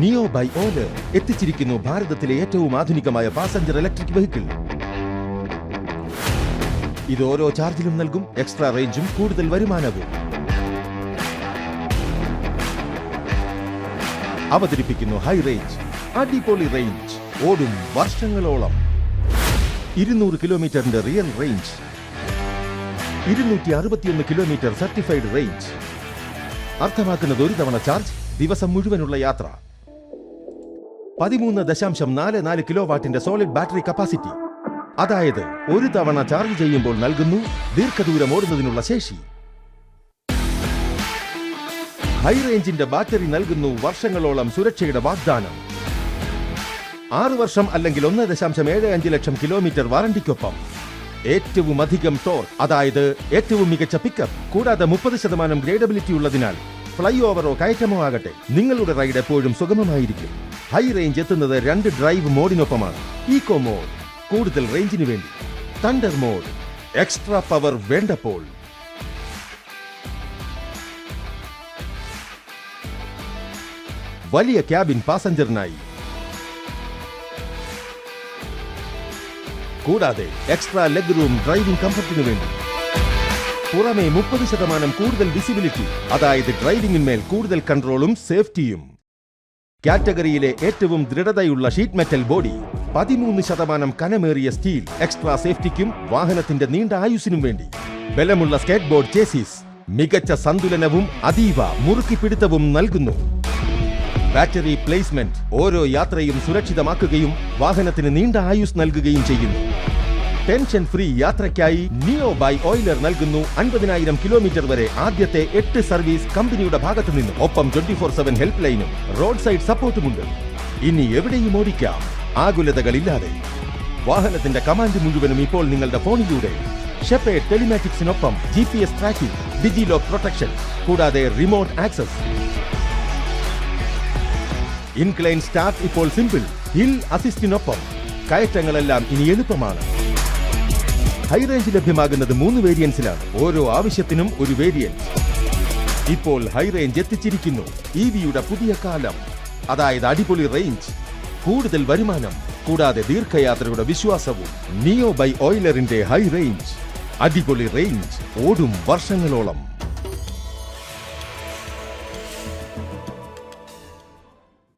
നിയോ by ഓൽ എത്തിച്ചിരിക്കുന്നു ഭാരതത്തിലെ ഏറ്റവും ആധുനികമായ പാസഞ്ചർ ഇലക്ട്രിക് വെഹിക്കിൾ ഇത് ഓരോ ചാർജിലും നൽകും എക്സ്ട്രാ റേഞ്ചും കൂടുതൽ വരുമാനവും. അവതരിപ്പിക്കുന്നു ഹൈ റേഞ്ച് അടിപൊളി റേഞ്ച് ഓടും വർഷങ്ങളോളം. ഇരുന്നൂറ് കിലോമീറ്ററിന്റെ റിയൽ റേഞ്ച് ഇരുന്നൂറ്റി അറുപത്തിയൊന്ന് കിലോമീറ്റർ സർട്ടിഫൈഡ് റേഞ്ച് അർത്ഥമാക്കുന്നത് ഒരു തവണ ചാർജ് ദിവസം മുഴുവനുള്ള യാത്ര. പതിമൂന്ന് ദശാംശം നാല് നാല് കിലോ വാട്ടിന്റെ സോളിഡ് ബാറ്ററി കപ്പാസിറ്റി. അതായത് ഒരു തവണ ചാർജ് ചെയ്യുമ്പോൾ നൽകുന്നു ദീർഘദൂരം ഓടുന്നതിനുള്ള ശേഷി. ഹൈ റേഞ്ചിന്റെ ബാറ്ററി നൽകുന്നു വർഷങ്ങളോളം സുരക്ഷയുടെ വാഗ്ദാനം. ആറ് വർഷം അല്ലെങ്കിൽ ഒന്ന് ദശാംശം ഏഴ് അഞ്ച് ലക്ഷം കിലോമീറ്റർ വാറണ്ടിക്കൊപ്പം. ഏറ്റവും അധികം ടോർ അതായത് ഏറ്റവും മികച്ച പിക്കപ്പ് കൂടാതെ മുപ്പത് ശതമാനം ഗ്രേഡബിലിറ്റി ഉള്ളതിനാൽ ഫ്ലൈ ഓവറോ കയറ്റമോ ആകട്ടെ നിങ്ങളുടെ റൈഡ് എപ്പോഴും സുഗമമായിരിക്കും. ഹൈ റേഞ്ച് എത്തുന്നത് രണ്ട് ഡ്രൈവ് മോഡിനൊപ്പമാണ്. ഈക്കോ മോഡ് കൂടുതൽ റേഞ്ചിന് വേണ്ടി. തണ്ടർ മോഡ് എക്സ്ട്രാ പവർ വേണ്ടപ്പോൾ. വലിയ ക്യാബിൻ പാസഞ്ചറിനായി. കൂടാതെ എക്സ്ട്രാ ലെഗ് റൂം ഡ്രൈവിംഗ് കംഫർട്ടിനു വേണ്ടി. പുറമെ മുപ്പത് ശതമാനം കൂടുതൽ വിസിബിലിറ്റി. അതായത് ഡ്രൈവിംഗിന്മേൽ കൂടുതൽ കൺട്രോളും സേഫ്റ്റിയും. കാറ്റഗറിയിലെ ഏറ്റവും ദൃഢതയുള്ള ഷീറ്റ് മെറ്റൽ ബോഡി പതിമൂന്ന് ശതമാനം കനമേറിയ സ്റ്റീൽ എക്സ്ട്രാ സേഫ്റ്റിക്കും വാഹനത്തിന്റെ നീണ്ട ആയുസിനും വേണ്ടി. ബലമുള്ള സ്കേറ്റ് ബോർഡ് ചേസീസ് മികച്ച സന്തുലനവും അതീവ മുറുക്കിപ്പിടുത്തവും നൽകുന്നു. ബാറ്ററി പ്ലേസ്മെന്റ് ഓരോ യാത്രയും സുരക്ഷിതമാക്കുകയും വാഹനത്തിന് നീണ്ട ആയുസ് നൽകുകയും ചെയ്യുന്നു. ടെൻഷൻ ഫ്രീ യാത്രയ്ക്കായി നിയോ ബൈ ഓയിലർ നൽകുന്നു അൻപതിനായിരം കിലോമീറ്റർ വരെ ആദ്യത്തെ എട്ട് സർവീസ് കമ്പനിയുടെ ഭാഗത്തു നിന്നും ഒപ്പം ട്വന്റി ഫോർ സെവൻ ഹെൽപ്പ് ലൈനും റോഡ് സൈഡ് സപ്പോർട്ടുമുണ്ട് ഇനി എവിടെയും ഓടിക്കാം. ആകുലതകളില്ലാതെ. വാഹനത്തിന്റെ കമാൻഡ് മുഴുവനും ഇപ്പോൾ നിങ്ങളുടെ ഫോണിലൂടെ. ഷെപ്പേ ടെലിമാറ്റിക്സിനൊപ്പം G P S tracking digi lock protection കൂടാതെ റിമോട്ട് ആക്സസ് ഇൻക്ലൈൻ സ്റ്റാർട്ട് ഇപ്പോൾ സിമ്പിൾ ഹിൽ അസിസ്റ്റിനൊപ്പം കയറ്റങ്ങളെല്ലാം ഇനി എളുപ്പമാണ്. ഹൈ റേഞ്ച് ലഭ്യമാകുന്നത് മൂന്ന് വേരിയൻസിലാണ് ഓരോ ആവശ്യത്തിനും ഒരു വേരിയൻസ് ഇപ്പോൾ ഹൈറേഞ്ച് എത്തിച്ചിരിക്കുന്നു. ഇ വിയുടെ പുതിയ കാലം. അതായത് അടിപൊളി റേഞ്ച്. കൂടുതൽ വരുമാനം കൂടാതെ ദീർഘയാത്രയുടെ വിശ്വാസവും നിയോ ബൈ ഓയിലറിന്റെ ഹൈ റേഞ്ച്. അടിപൊളി റേഞ്ച്. ഓടും വർഷങ്ങളോളം.